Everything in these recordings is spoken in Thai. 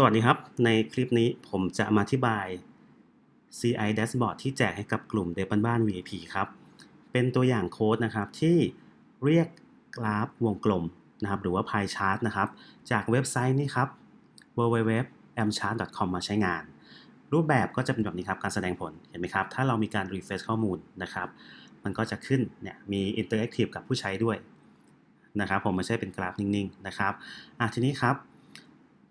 สวัสดีครับ ในคลิปนี้ผมจะมาอธิบาย CI Dashboard ที่แจกให้กับกลุ่มเดบันบ้าน VIP ครับ เป็นตัวอย่างโค้ดนะครับที่เรียกกราฟวงกลมนะครับหรือว่า pie chart นะครับ จากเว็บไซต์นี้ครับ www.amchart.com มาใช้งาน รูปแบบก็จะเป็นแบบนี้ครับการแสดงผลเห็นไหมครับ ถ้าเรามีการ refresh ข้อมูลนะครับ มันก็จะขึ้นเนี่ยมี interactive กับผู้ใช้ด้วยนะครับผมไม่ใช่เป็นกราฟนิ่งๆนะครับอะทีนี้ครับ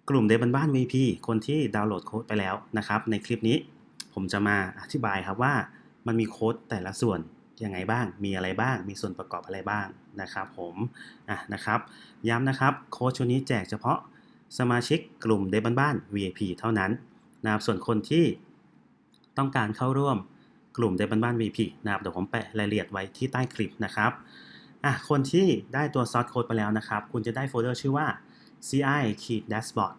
กลุ่มเดบันบ้าน VP คนที่ดาวน์โหลดโค้ดไปแล้วนะครับ ในคลิปนี้ผมจะมาอธิบายครับว่ามันมีโค้ดแต่ละส่วนยังไงบ้าง มีอะไรบ้าง มีส่วนประกอบอะไรบ้างนะครับผมอะนะครับ ย้ำนะครับโค้ดชุดนี้แจกเฉพาะสมาชิกกลุ่มเดบันบ้าน VIP เท่านั้นนะครับส่วนคนที่ต้องการเข้าร่วมกลุ่มเดบันบ้าน V.P. นะครับเดี๋ยวผมแปะรายละเอียดไว้ที่ใต้คลิปนะครับอะคนที่ได้ตัวซอสโค้ดไปแล้วนะครับ คุณจะได้โฟลเดอร์ชื่อว่า ci ขีด dashboard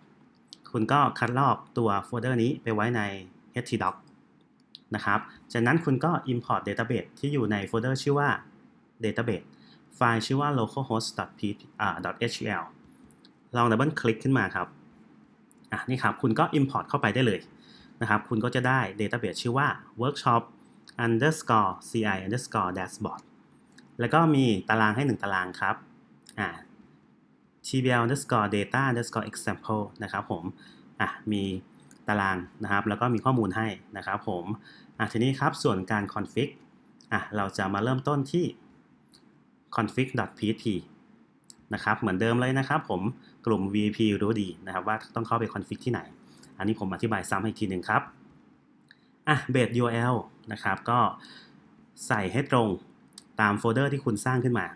คุณก็คัดลอกตัวโฟลเดอร์นี้ไปไว้ใน htdoc นะครับจากนั้นคุณก็ import database ที่อยู่ในโฟลเดอร์ชื่อว่า database ไฟล์ชื่อว่า localhost.htl ลองดับเบิลคลิกขึ้นมาครับอะนี่ครับ คุณก็ import เข้าไปได้เลยนะครับ คุณก็จะได้ database ชื่อว่า workshop underscore ci underscore dashboard แล้วก็มีตารางให้ 1 ตารางครับอ่า tbl underscore data underscore example นะครับผมอะมีตารางนะครับ แล้วก็มีข้อมูลให้นะครับผมอะทีนี้ครับส่วนการ config อะเราจะมาเริ่มต้นที่ config.php นะครับเหมือนเดิมเลยนะครับผมกลุ่ม VP รู้ดีนะครับว่าต้องเข้าไป config ที่ไหน อันนี้ผมอธิบายซ้ำให้อีกทีหนึ่งครับอะ base URL นะครับก็ใส่ให้ตรงตามโฟลเดอร์ที่คุณสร้างขึ้นมา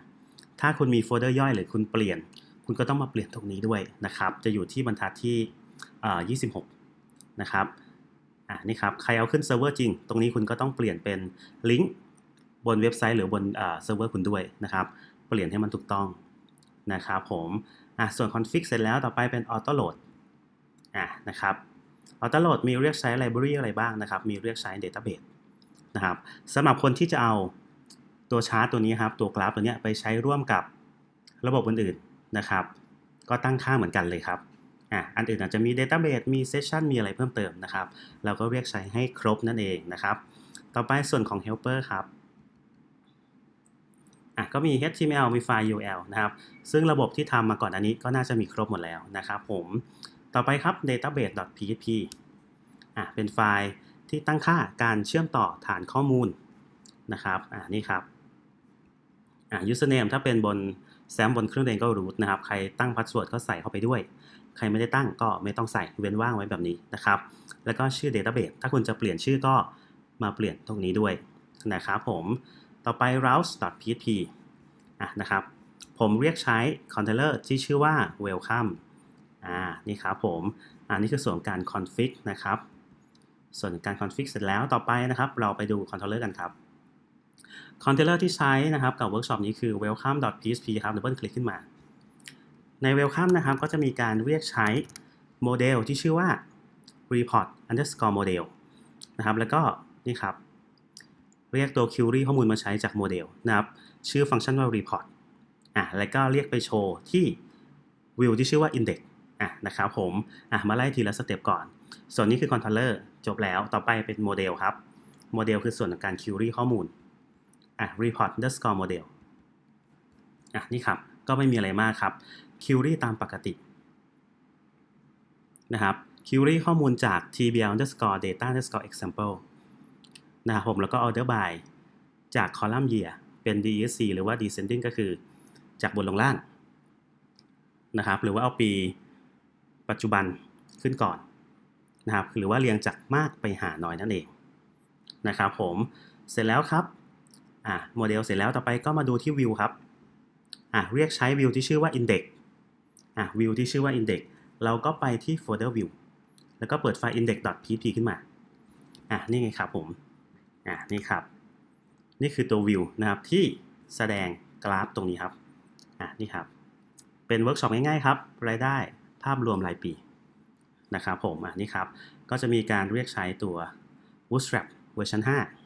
ถ้าคุณมีโฟลเดอร์ย่อยหรือคุณเปลี่ยน คุณก็ต้องมาเปลี่ยนตรงนี้ด้วยนะครับ จะอยู่ที่บรรทัดที่26 นะครับอ่านี่ครับ ใครเอาขึ้นเซิร์ฟเวอร์จริง ตรงนี้คุณก็ต้องเปลี่ยนเป็นลิงก์บนเว็บไซต์หรือบนเซิร์ฟเวอร์คุณด้วยนะครับ เปลี่ยนให้มันถูกต้องนะครับผมอะส่วนคอนฟิกเสร็จแล้วต่อไปเป็นออโต้โหลดอะนะครับออโต้โหลดมีเรียกใช้ไลบรารีอะไรบ้างนะครับ มีเรียกใช้ Database นะครับสำหรับคนที่จะเอาตัวชาร์ตตัวนี้ครับ ตัวกราฟตัวนี้ไปใช้ร่วมกับระบบอื่นๆ นะครับ ก็ตั้งค่าเหมือนกันเลยครับอะอันอื่นอาจจะมี Database มี Session มีอะไรเพิ่มเติมนะครับ เราก็เรียกใช้ให้ครบนั่นเองนะครับ ต่อไปส่วนของ Helper ครับอะก็มี HTML มีไฟล์ URL นะครับ ซึ่งระบบที่ทำมาก่อนอันนี้ก็น่าจะมีครบหมดแล้วนะครับผม ต่อไปครับ database.php อะเป็นไฟล์ที่ตั้งค่าการเชื่อมต่อฐานข้อมูลนะครับ อะนี่ครับ อะ username ถ้าเป็นบน แซมบนเครื่องเรียนก็ root นะครับ ใครตั้งพาสเวิร์ดก็ใส่เข้าไปด้วย ใครไม่ได้ตั้งก็ไม่ต้องใส่เว้นว่างไว้แบบนี้นะครับ แล้วก็ชื่อ database ถ้าคุณจะเปลี่ยนชื่อก็มาเปลี่ยนตรงนี้ด้วยนะครับผม ต่อไป routes.php อะนะครับ ผมเรียกใช้ container ที่ชื่อว่า welcome อ่า นี่ครับผมอ่านี่คือส่วนการ config นะครับ ส่วนการ config เสร็จแล้วต่อไปนะครับ เราไปดู controller กันครับ container ที่ใช้นะครับกับ workshop นี้คือ welcome.php ครับดับเบิลคลิกขึ้นมา ใน welcome นะครับก็จะมีการเรียกใช้โมเดลที่ชื่อว่า report underscore model นะครับแล้วก็นี่ครับ เรียกตัว query ข้อมูลมาใช้จากโมเดลนะครับชื่อฟังก์ชันว่า report อะแล้วก็เรียกไปโชว์ที่ view ที่ชื่อว่า index อะนะครับผมอะมาไล่ทีละสเต็ปก่อน ส่วนนี้คือ controller จบแล้วต่อไปเป็นโมเดลครับ โมเดลคือส่วนของการ query ข้อมูล อะ report underscore model อะนี่ครับ ก็ไม่มีอะไรมากครับ query ตามปกตินะครับ query ข้อมูลจาก tbl underscore data underscore example นะครับผมแล้วก็ order by จาก column year เป็น desc หรือว่า descending ก็คือจากบนลงล่างนะครับ หรือว่าเอาปีปัจจุบันขึ้นก่อนนะครับ หรือว่าเรียงจากมากไปหาน้อยนั่นเองนะครับผม เสร็จแล้วครับ อะโมเดลเสร็จแล้วต่อไปก็มาดูที่ view ครับอะเรียกใช้ view ที่ชื่อว่า index อะ view ที่ชื่อว่า index เราก็ไปที่ folder view แล้วก็เปิดไฟล์ index.php ขึ้นมาอะนี่ไงครับผมอะนี่ครับ นี่คือตัว view นะครับที่แสดงกราฟตรงนี้ครับอะนี่ครับ เป็นเวิร์กช็อปง่ายๆครับ รายได้ภาพรวมรายปีนะครับผมอะนี่ครับ ก็จะมีการเรียกใช้ตัว bootstrap เวอร์ชัน5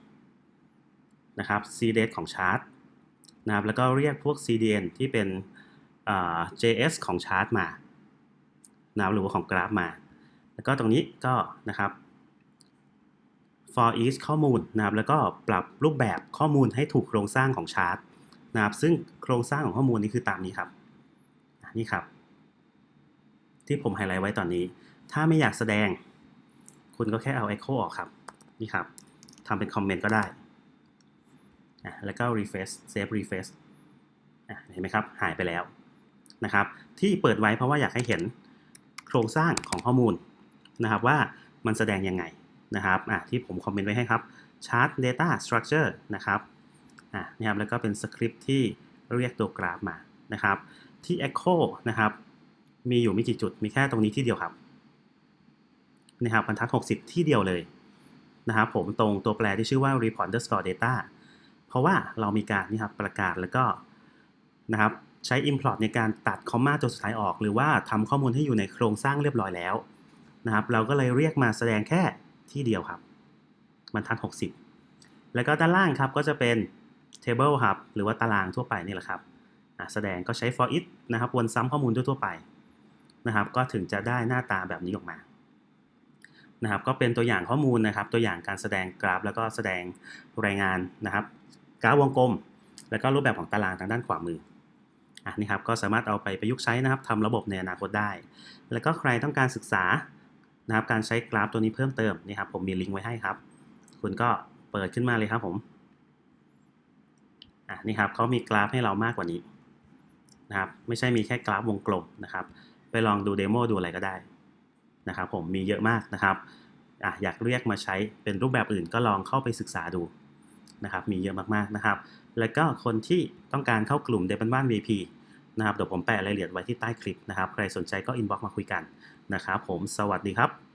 นะครับ cds ของ chart นะครับแล้วก็เรียกพวก cdn ที่เป็น JS ของ chart มานะครับหรือว่าของกราฟมา แล้วก็ตรงนี้ก็นะครับ for each ข้อมูลนะครับแล้วก็ปรับรูปแบบข้อมูลให้ถูกโครงสร้างของชาร์ตนะครับซึ่งโครงสร้างของข้อมูลนี้คือตามนี้ครับนี่ครับ ที่ผมไฮไลท์ไว้ตอนนี้ ถ้าไม่อยากแสดง คุณก็แค่เอา echo ออกครับ นี่ครับทำเป็นคอมเมนต์ก็ได้ะแล้วก็ refresh save refresh เห็นไหมครับ หายไปแล้วนะครับ ที่เปิดไว้เพราะว่าอยากให้เห็นโครงสร้างของข้อมูลนะครับว่ามันแสดงยังไงนะครับอะที่ผมคอมเมนต์ไว้ให้ครับ chart data structure นะครับอะนี่ครับแล้วก็เป็นสคริปที่เรียกตัวกราฟมานะครับ ที่ echo นะครับ มีอยู่ไม่กี่จุดมีแค่ตรงนี้ที่เดียวครับนะครับบรรทัด 60 ที่เดียวเลยนะครับผมตรงตัวแปรที่ชื่อว่า report underscore data เพราะว่าเรามีการนี่ครับประกาศแล้วก็นะครับใช้ import ในการตัดคอมมาตัวสุดท้ายออก หรือว่าทำข้อมูลให้อยู่ในโครงสร้างเรียบร้อยแล้วนะครับ เราก็เลยเรียกมาแสดงแค่ที่เดียวครับบรรทัด 60 แล้วก็ด้านล่างครับก็จะเป็น table ครับหรือว่าตารางทั่วไปนี่แหละครับแสดงก็ใช้ for each นะครับวนซ้ำข้อมูลทั่วๆไปนะครับ ก็ถึงจะได้หน้าตาแบบนี้ออกมานะครับ ก็เป็นตัวอย่างข้อมูลนะครับ ตัวอย่างการแสดงกราฟ แล้วก็แสดงรายงานนะครับ กราฟวงกลม แล้วก็รูปแบบของตารางทางด้านขวามืออะนี่ครับก็สามารถเอาไปประยุกต์ใช้นะครับทำระบบในอนาคตได้ แล้วก็ใครต้องการศึกษานะครับการใช้กราฟตัวนี้เพิ่มเติมนี่ครับผมมีลิงก์ไว้ให้ครับ คุณก็เปิดขึ้นมาเลยครับผมอะนี่ครับเขามีกราฟให้เรามากกว่านี้นะครับไม่ใช่มีแค่กราฟวงกลมนะครับ ไปลองดูเดโมดูอะไรก็ได้นะครับผมมีเยอะมากนะครับอะอยากเรียกมาใช้เป็นรูปแบบอื่นก็ลองเข้าไปศึกษาดู นะครับมีเยอะมากๆนะครับ แล้วก็คนที่ต้องการเข้ากลุ่มเดบันบ้าน VP นะครับเดี๋ยวผมแปะรายละเอียดไว้ที่ใต้คลิปนะครับ ใครสนใจก็อินบ็อกซ์มาคุยกันนะครับผมสวัสดีครับ